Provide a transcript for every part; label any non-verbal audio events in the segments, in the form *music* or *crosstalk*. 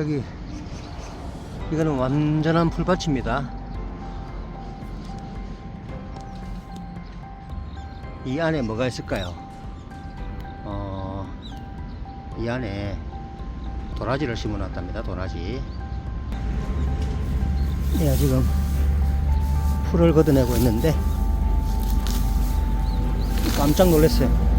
여기 이거는 완전한 풀밭입니다. 이 안에 뭐가 있을까요? 어, 이 안에 도라지를 심어 놨답니다. 도라지. 네, 지금 풀을 걷어내고 있는데 깜짝 놀랐어요.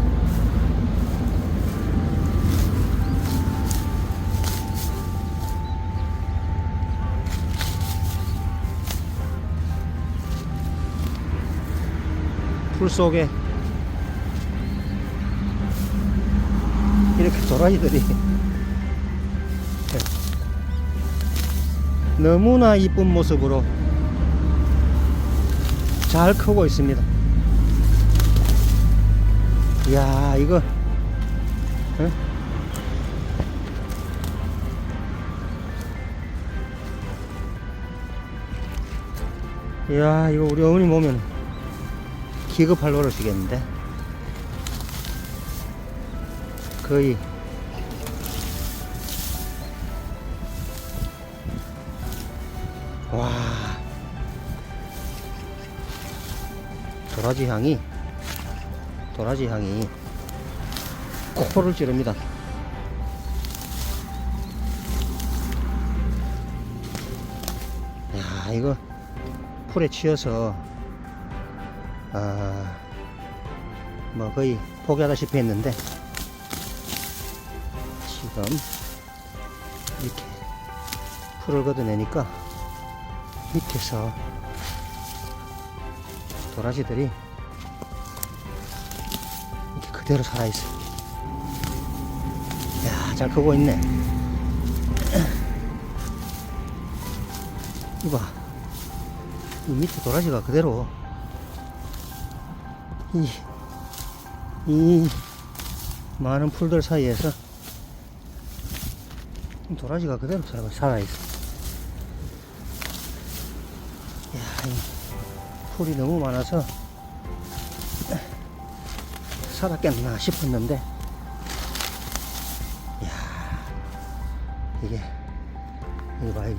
풀 속에. 이렇게 도라지들이. 너무나 이쁜 모습으로 잘 크고 있습니다. 이야, 이거, 어? 이야, 이거 우리 어머니 보면 기겁할 노릇이겠는데? 거의. 와. 도라지 향이 도라지 향이 코를 찌릅니다. 야 이거 풀에 치여서 아 뭐 거의 포기하다시피 했는데 지금 이렇게 풀을 걷어내니까 밑에서 도라지들이 이렇게 그대로 살아있어. 야, 잘 크고 있네. *clears throat* 이봐. 이 밑에 도라지가 그대로 이, 이 많은 풀들 사이에서 도라지가 그대로 살아- 살아있어. 야, 이 풀이 너무 많아서 살았겠나 싶었는데, 야, 이게 이거 봐, 이게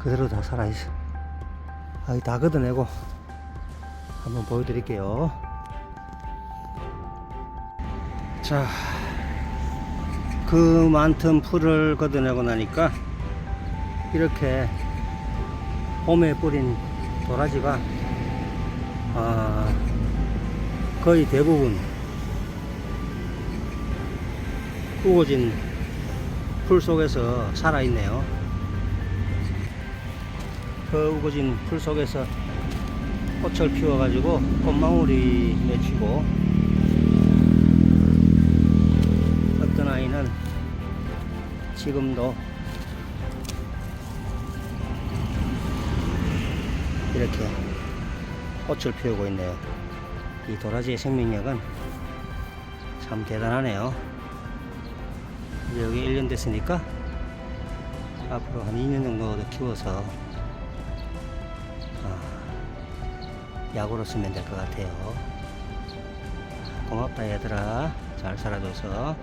그대로 다 살아있어. 아, 이다 걷어내고 한번 보여드릴게요. 자, 그 많던 풀을 걷어내고 나니까 이렇게 홈에 뿌린 도라지가 아, 거의 대부분 우거진 풀 속에서 살아있네요. 그 우거진 풀 속에서 꽃을 피워가지고 꽃망울이 맺히고 어떤 아이는 지금도 이렇게 꽃을 피우고 있네요. 이 도라지의 생명력은 참 대단하네요. 이제 여기 1년 됐으니까 앞으로 한 2년 정도 더 키워서 약으로 쓰면 될 것 같아요. 고맙다 얘들아. 잘 살아줘서.